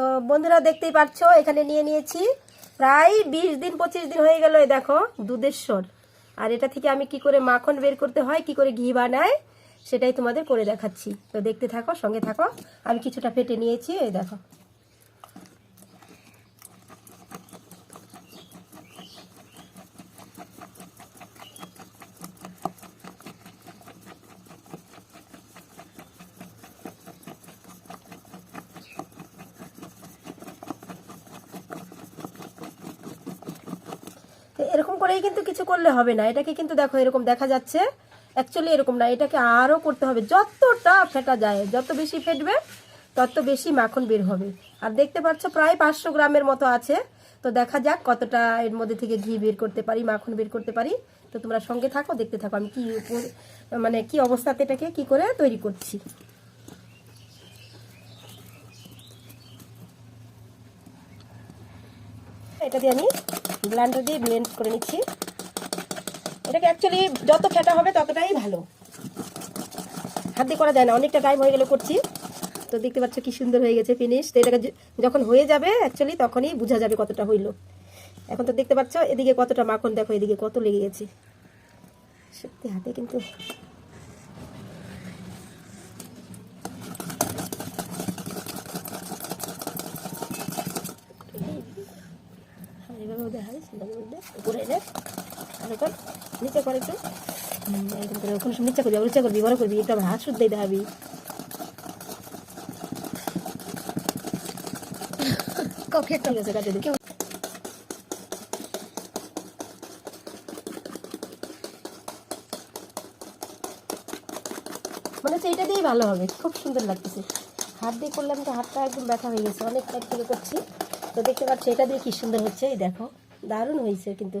তো বন্ধুরা দেখতেই পাচ্ছ এখানে নিয়ে নিয়েছি প্রায় বিশ দিন, পঁচিশ দিন হয়ে গেল দেখো দুধের আর এটা থেকে আমি কি করে মাখন বের করতে হয়, কি করে ঘি বানায় সেটাই তোমাদের করে দেখাচ্ছি। তো দেখতে থাকো, সঙ্গে থাকো, আমি কিছুটা ফেটে নিয়েছি, এই দেখো। এরকম করেই কিন্তু কিছু করলে হবে না। এটাকে কিন্তু দেখো, এরকম দেখা যাচ্ছে। অ্যাকচুয়ালি এরকম না, এটাকে আরও করতে হবে। যতটা ফেটা যায়, যত বেশি ফেটবে, তত বেশি মাখন বের হবে। আর দেখতে পাচ্ছ, প্রায় পাঁচশো গ্রামের মতো আছে। তো দেখা যাক কতটা এর মধ্যে থেকে ঘি বের করতে পারি, মাখন বের করতে পারি। তো তোমরা সঙ্গে থাকো, দেখতে থাকো আমি কি মানে কি অবস্থাতে এটাকে কি করে তৈরি করছি। এটা দিয়ে আমি ব্লান্ডার দিয়ে ব্লেন্ড করে নিচ্ছি। এটাকে অ্যাকচুয়ালি যত ফেটা হবে ততটাই ভালো। হাত দিয়ে করা যায় না, অনেকটা টাইম হয়ে গেল করছি। তো দেখতে পাচ্ছ কি সুন্দর হয়ে গেছে ফিনিশ তো এটাকে যখন হয়ে যাবে অ্যাকচুয়ালি তখনই বোঝা যাবে কতটা হইল। এখন তো দেখতে পাচ্ছ এদিকে কতটা মাখন, দেখো এদিকে কত লেগে গেছে। সত্যি হাতে কিন্তু এইভাবে দেখা যায় সুন্দর মধ্যে উপরে এনে আর এখন নিচে করে একটু। এরকম করে ওখানে নিচে করবি নিচে করবি বড় করবি একটু হাত কাটে মানে এটা দিয়েই ভালো হবে খুব সুন্দর লাগতেছে। হাত দিয়ে করলাম তো হাতটা একদম ব্যথা হয়ে গেছে অনেক টাইম থেকে করছি। তো দেখতে পাচ্ছি এটা দিয়ে কি সুন্দর হচ্ছে এই দেখো। দারুণ হয়েছে কিন্তু।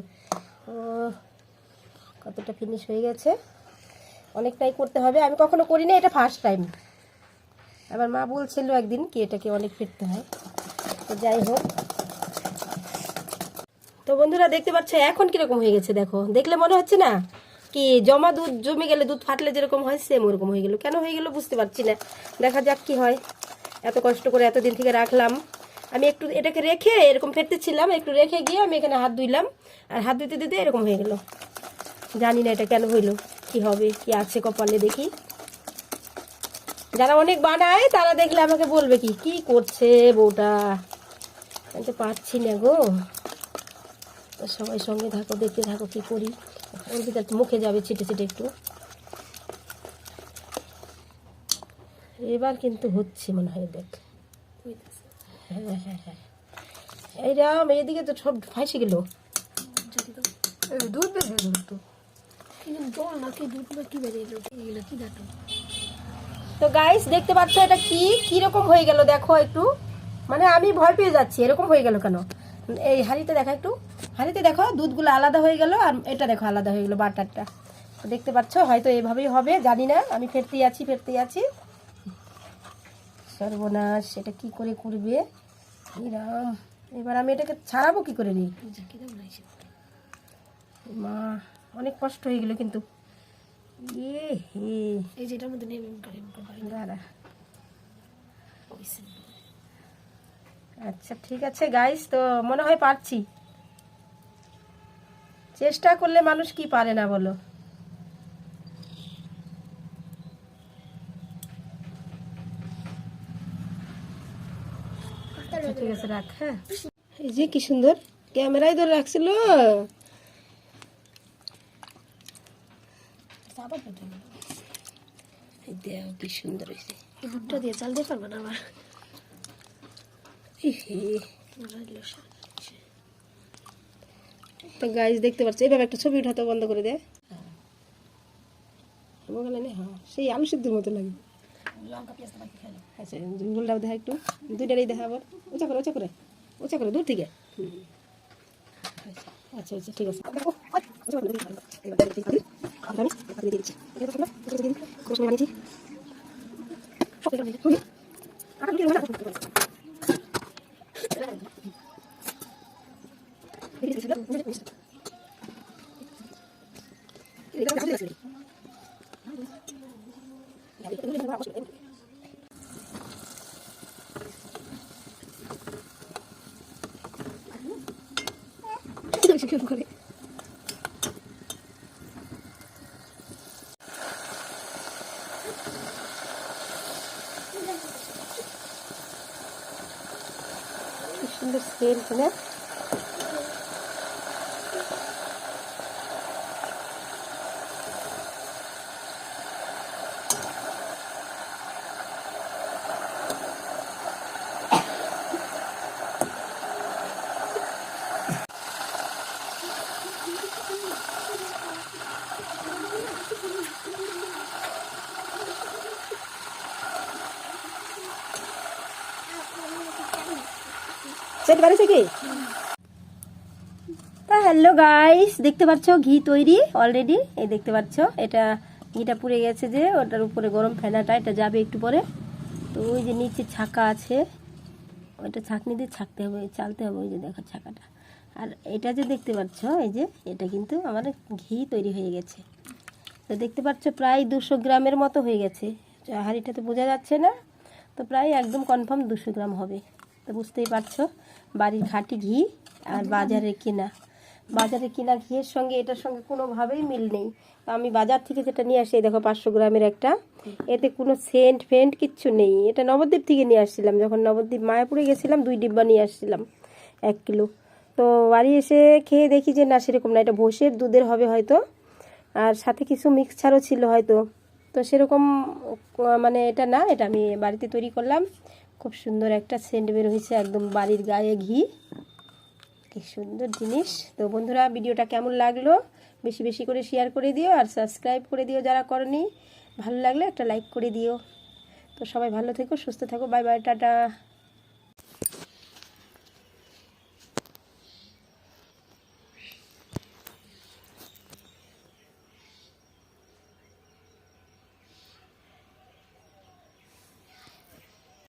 কতটা ফিনিশ হয়ে গেছে। অনেকটাই করতে হবে। আমি কখনো করি না এটা ফার্স্ট টাইম আমার মা বলছিল একদিন কি এটাকে অনেক ফিরতে হয়। তো যাই হোক। তো বন্ধুরা, দেখতে পাচ্ছ এখন কীরকম হয়ে গেছে, দেখো। দেখলে মনে হচ্ছে না কি জমা দুধ জমে গেলে দুধ ফাটলে যেরকম হয় সেম ওরকম হয়ে গেল। কেন হয়ে গেল বুঝতে পারছি না। দেখা যাক কি হয়। এত কষ্ট করে এতদিন থেকে রাখলাম। আমি একটু এটাকে রেখে এরকম ফেটতেছিলাম, একটু রেখে গিয়ে আমি এখানে হাত ধুইলাম। আর হাত ধুইতে দিতে এরকম হয়ে গেল। জানি না এটা কেন হইল, কি হবে, কি আছে কপালে দেখি। যারা অনেক বানায়, তারা দেখলে আমাকে বলবে কি কি করছে বউটা? আমি তো পারছি না গো। সবাই সঙ্গে থাকো, দেখতে থাকো কি করি। মুখে যাবে, ছিটে ছিটে একটু। এবার কিন্তু হচ্ছে মনে হয়, দেখ। এইরাম এইদিকে তো সব ফাঁসে গেল। দুধ বের হয়ে তো। জল নাকি দুধ না কি বেরিয়ে এগুলো কি দেখো। তো গাইস দেখতে পাচ্ছ এটা কি? কি রকম হয়ে গেল দেখো একটু। মানে আমি ভয় পেয়ে যাচ্ছি এরকম হয়ে গেল কেন? এই হাঁড়িতে দেখো একটু। হাঁড়িতে দেখো দুধগুলো আলাদা হয়ে গেল আর এটা দেখো আলাদা হয়ে গেলো বাটারটা। দেখতে পাচ্ছ হয়তো এভাবেই হবে জানি না। আমি ফেরতেই আছি ফেরতেই আছি। সর্বনাশ এটা কি করে করবে? রাম এবার আমি এটাকে ছাড়াবো কি করে নাইছে মা অনেক কষ্ট হয়ে গেল কিন্তু। হে। এই যে এটার মধ্যে দাঁড়া। আচ্ছা ঠিক আছে গাইস তো মনে হয় পারছি। চেষ্টা করলে মানুষ কি পারে না বলো। আছে রাখ হ্যাঁ? এই যে কি সুন্দর ক্যামেরায় ধরে রাখছিল। আবার পেটে এই দেখো কি সুন্দর হয়েছে। দুধটা দিয়ে চাল দিয়ে পারবে না আবার? তো গাইস দেখতে পাচ্ছ এইভাবে একটা ছবি উঠাতে বন্ধ করে দে। হ্যাঁ। সেই আলু সিদ্ধুর মতো লাগে। আচ্ছা ঝোলটাও দেখা একটু। দুইটারই দেখা আবার। উঁচা করে উঁচা করে উঁচা করে, দূর থেকে। আচ্ছা আচ্ছা ঠিক আছে। আমি হাতে দিয়ে দিচ্ছি। এই দেখো, তোমরা, উঁচা করে দিয়ে দিই। কোনো সময় বানিয়েছি। সব এরকম হয়ে যায়। হুম। আর আমি কি রুমাল রাখব? এই দিচ্ছি, এই দিচ্ছি, এই দিচ্ছি। এই দেখো, এই দেখো, এই দেখো। পরিষ্কার করে কি সুন্দর সেন্ট না কি? তা হ্যালো গাইস দেখতে পাচ্ছ ঘি তৈরি অলরেডি এই দেখতে পাচ্ছ, এটা ঘিটা পুড়ে গেছে যে, ওটার উপরে গরম ফেনাটা এটা যাবে একটু পরে। তো ওই যে নিচে ছাকা আছে, ওইটা ছাঁকনি দিয়ে ছাকতে হবে, চালতে হবে, ওই যে দেখো ছাকাটা। আর এটা যে দেখতে পাচ্ছ, এই যে, এটা কিন্তু আমার ঘি তৈরি হয়ে গেছে। তো দেখতে পাচ্ছ প্রায় দুশো গ্রামের মতো হয়ে গেছে। হাঁড়িটা তো বোঝা যাচ্ছে না, তো প্রায় একদম কনফার্ম দুশো গ্রাম হবে। তো বুঝতেই পারছ বাড়ির খাঁটি ঘি আর বাজারে কেনা। বাজারে কেনা ঘিয়ের সঙ্গে এটার সঙ্গে কোনোভাবেই মিল নেই। আমি বাজার থেকে যেটা নিয়ে আসি দেখো পাঁচশো গ্রামের একটা। এতে কোনো সেন্ট ফেন্ট কিচ্ছু নেই। এটা নবদ্বীপ থেকে নিয়ে আসছিলাম। যখন নবদ্বীপ মায়াপুরে গেছিলাম, দুই ডিব্বা নিয়ে আসছিলাম, এক কিলো। তো বাড়ি এসে খেয়ে দেখি যে না, সেরকম না। এটা ভোষের দুধের হবে হয়তো। আর সাথে কিছু মিক্সচারও ছিল হয়তো। তো সেরকম মানে এটা না, এটা আমি বাড়িতে তৈরি করলাম। খুব সুন্দর একটা সেন্ট বের হয়েছে একদম বাড়ির গায়ে ঘি। কি সুন্দর জিনিস। তো বন্ধুরা, ভিডিওটা কেমন লাগল? বেশি বেশি করে শেয়ার করে দিও আর সাবস্ক্রাইব করে দিও যারা করনি। ভালো লাগলে একটা লাইক করে দিও। তো সবাই ভালো থেকো, সুস্থ থাকো। Bye bye tata.